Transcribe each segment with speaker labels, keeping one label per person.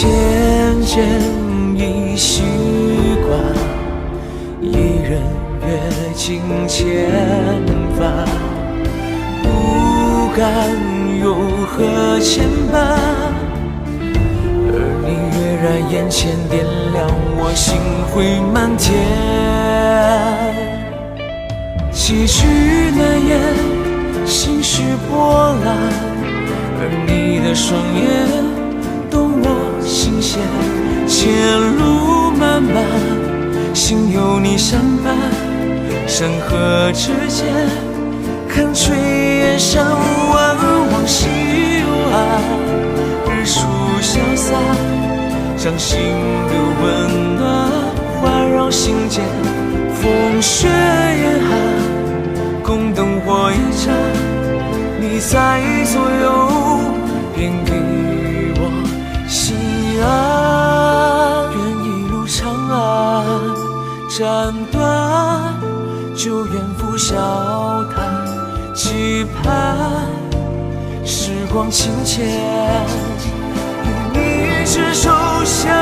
Speaker 1: 渐渐已习惯，一人阅尽千帆，不敢有何牵绊。而你跃然眼前，点亮我心灰满天。几句难言，心事波澜，而你的双眼。前路漫漫，心有你相伴。山河之间，看炊烟上万往昔幽暗。日出潇洒，掌心的温暖环绕心间。风雪严寒，共灯火一盏，你在左斩断旧缘拂笑谈期盼时光轻浅与你执手相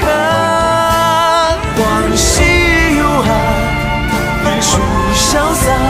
Speaker 1: 看。往昔犹爱一处消散。